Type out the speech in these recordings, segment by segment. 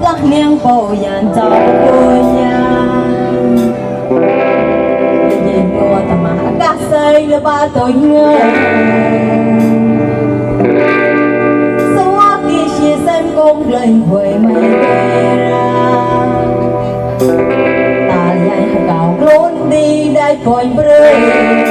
得兩步人就攰呀，日日我他媽家細了把對呀，生活的學生工人會沒給啦，大人搞亂的來管不了。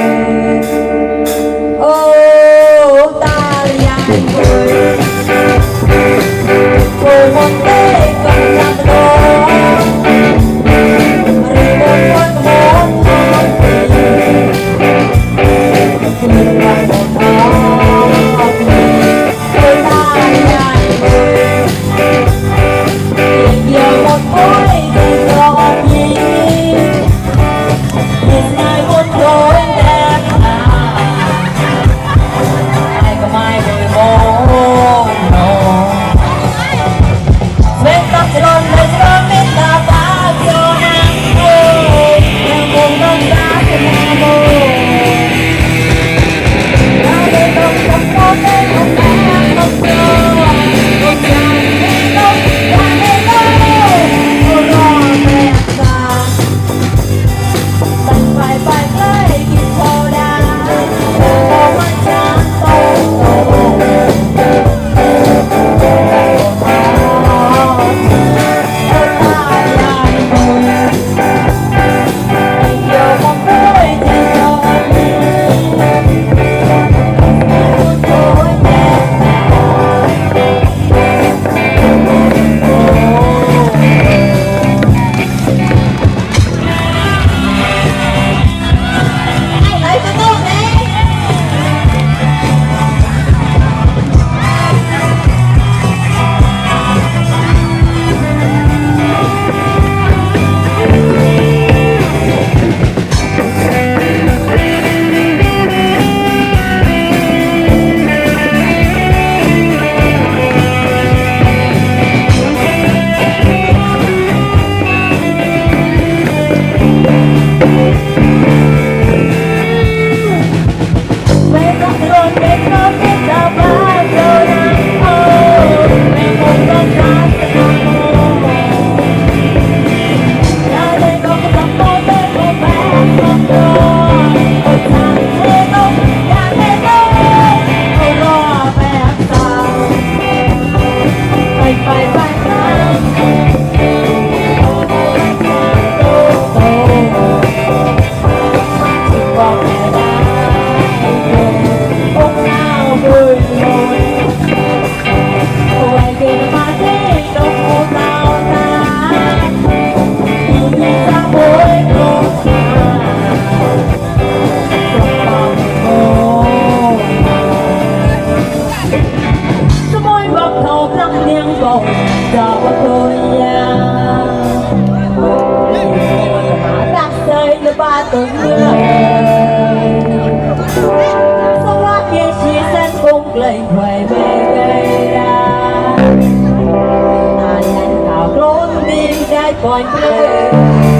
Oh,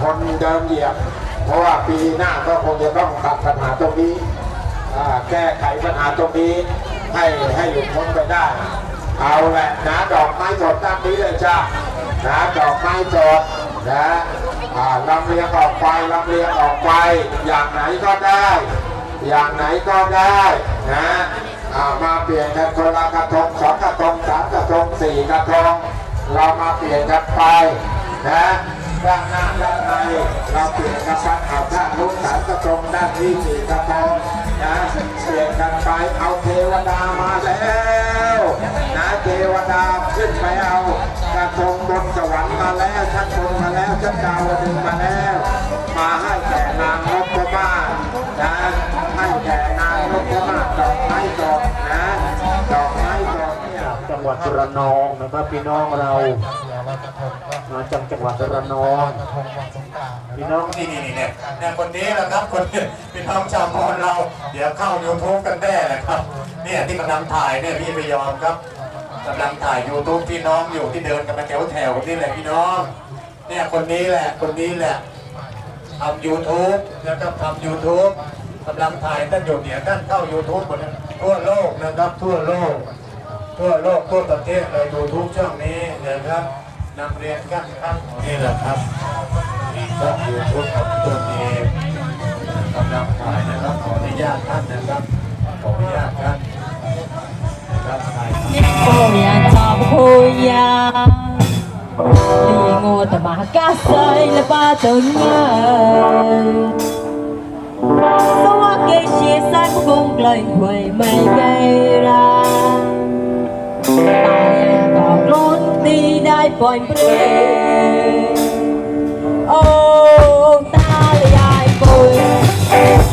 คนเดิมเหยียบ เพราะว่าปีหน้าก็คงจะต้องตัดปัญหาตรงนี้แก้ไขปัญหาตรงนี้ให้ให้หลุดพ้นไปได้ เอาแหละนะดอกไม้สดตั้งนี้เลยจ้านะดอกไม้สดนะลำเลียงออกไปลำเลียงออกไป อย่างไหนก็ได้ อย่างไหนก็ได้นะมาเปลี่ยนกันคนละกระทงสองกระทงสามกระทงสี่กระทง เรามาเปลี่ยนกันไปนะ ด้านหน้าด้านในเราเปลี่ยนกันไปเอาด้านนู้นสามกระทงด้านนี้สี่กระทงนะเปลี่ยนกันไปเอาเทวดามาแล้วนะเทวดาขึ้นไปเอากระทงบนสวรรค์มาแล้วชั้นบนมาแล้วชั้นดาวดึงมาแล้ว มาให้แก่นางนพมาศนะให้แก่นางนพมาศดอกไม้สดนะ วัดระนองนะครับพี่น้องเรามาจากจังหวัดระนองพี่น้องนี่นี่นี่เนี่ยเนี่ยคนนี้แหละครับคนนี้พี่น้องชาวมอญเรา เดี๋ยวเข้า YouTube กันแน่นะครับเนี่ยที่กำลังถ่ายเนี่ยพี่ไปยอมครับกำลังถ่าย YouTube พี่น้องอยู่ที่เดินกันมาแถวแถวนี่แหละพี่น้อง เนี่ยคนนี้แหละคนนี้แหละทำ YouTube แล้วก็ทำ YouTube กำลังถ่ายท่านอยู่เนี่ยท่านเข้า YouTube หมดแล้วทั่วโลกนะครับทั่วโลก ทั่วโลกทั่วประเทศเลยยูทูบช่องนี้นะครับนำเรียนกันครับนี่แหละครับช่องยูทูบของตัวเองกำลังถ่ายนะครับขออนุญาตท่านนะครับขออนุญาตท่านนะครับถ่าย cô nhà chào cô nhà đi ngô tờ bà cá say là ba tự nhờ số cái chia sát không lời quầy mây gây ra តែដល់ខ្លួនទីដែរពុញព្រៃអូតាលាយពុញ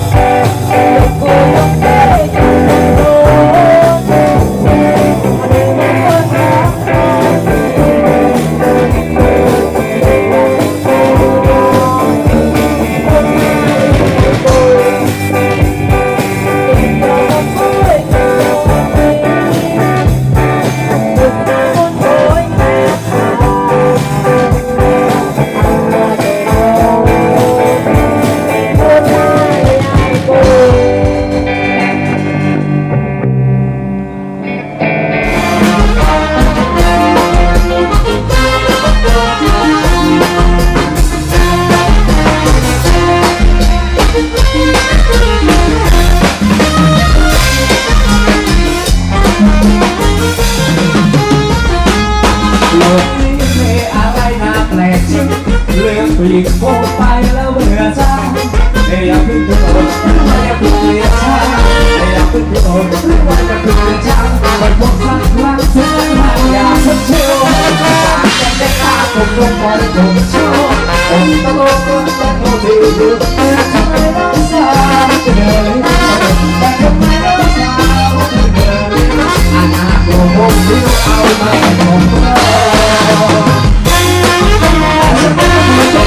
Hãy subscribe cho kênh Ghiền Mì Gõ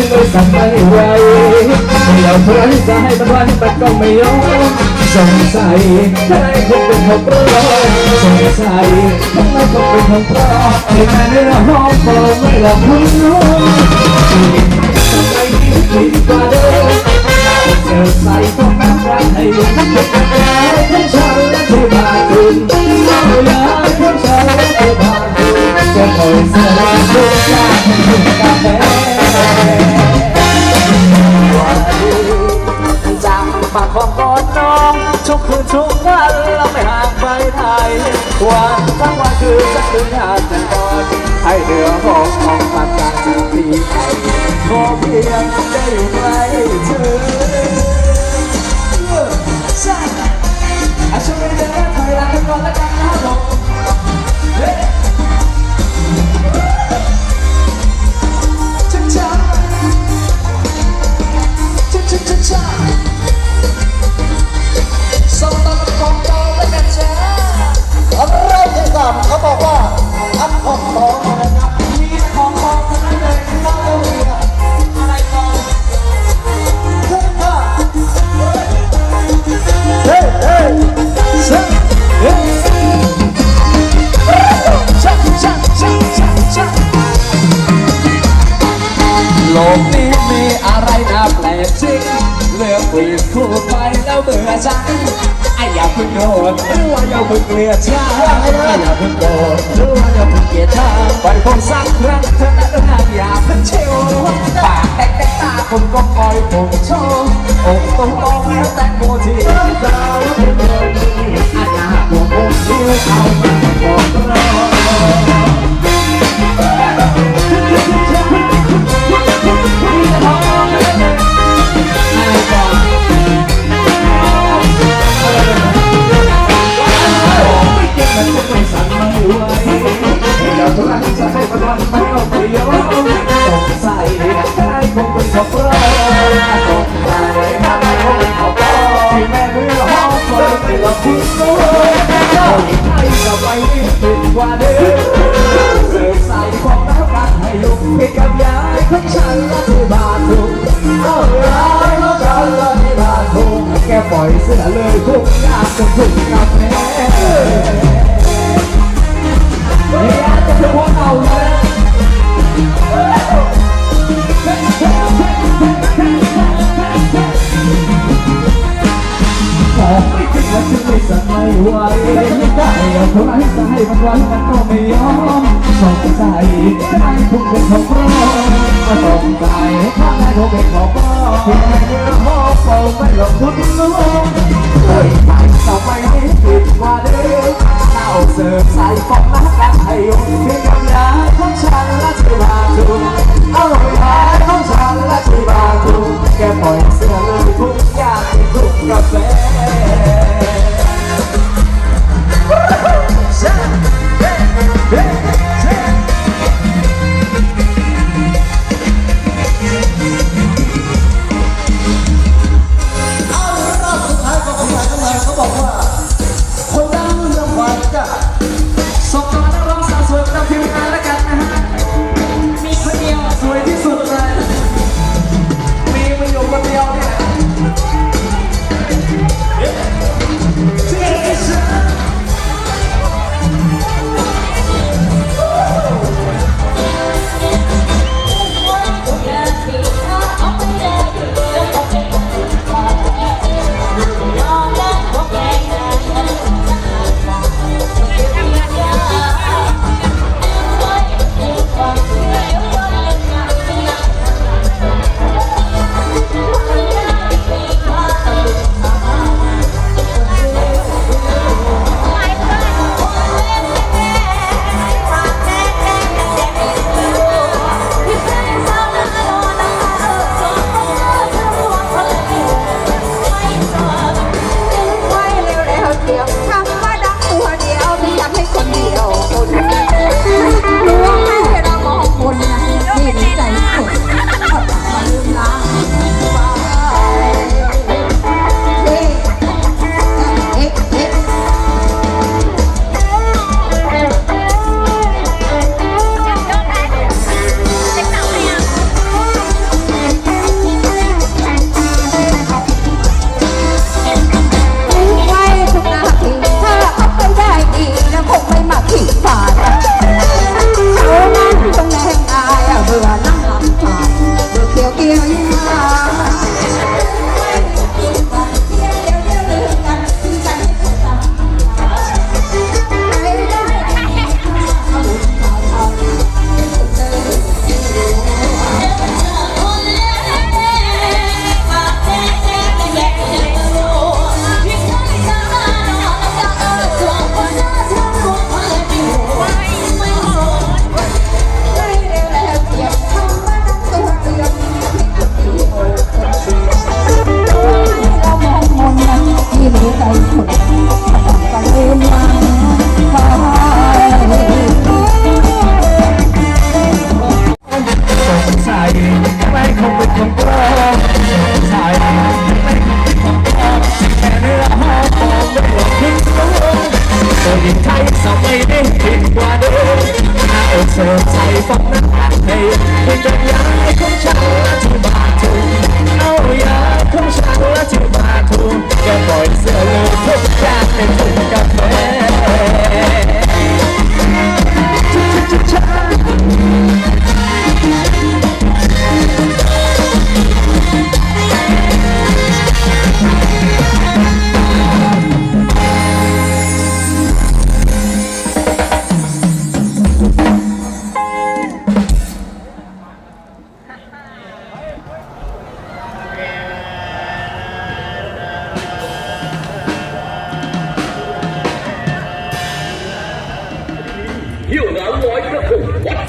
Để không bỏ lỡ những video hấp dẫn สงสัยใครคงเป็นของโปรดสงสัยทำไมคงเป็นของโปรดที่แม่เนื้อหอมฟองไม่หลอกคุณรู้ทำไมยิ่งผิดกว่าเดิมเจอใส่ต้องน้ำรักให้ยุ่งแล้วทั้งฉันและที่บาดคุณเอาแล้วทั้งฉันและที่บาดคุณจะคองทุกอย่างให้ ของกอดน้องทุกคืนทุกวันเราไม่ห่างไปไหนวันทั้งวันคือสักคืนหาแต่กอดให้เดือหอมมองปากกาจากพี่ไปขอเพียงได้อยู่ใกล้เธอใช่อาช่วยเดินถอยหลังกันก่อนละกันนะผม ไอย่าพึ่งโดรหรือว่าอย่าพึ่งเกลียดชาไอย่าพึ่งโกดหรือว่าอย่าพึ่งเกลียดชางปล่อยผมสักครั้งเท่านั้นะอย่าเพึ่งเชี่ยวปากแตกแตกตาคมก็คล่อยผมโชว์อกต้องตรงแล้วแต่โมทีเจ้าเป็นเดิมอาณาหัวผมเลี้ยวเอาไปบอกเรา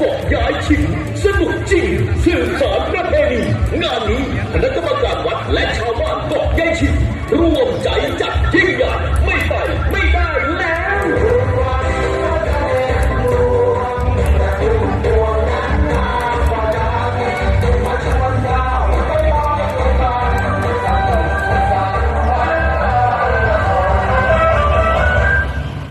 กบย้ายชิงสนุกจริงสื่อสารประเพณีงานนี้คณะกรรมการวัดและชาวบ้านกบย้ายชิงร่วมใจจัดยิ่งใหญ่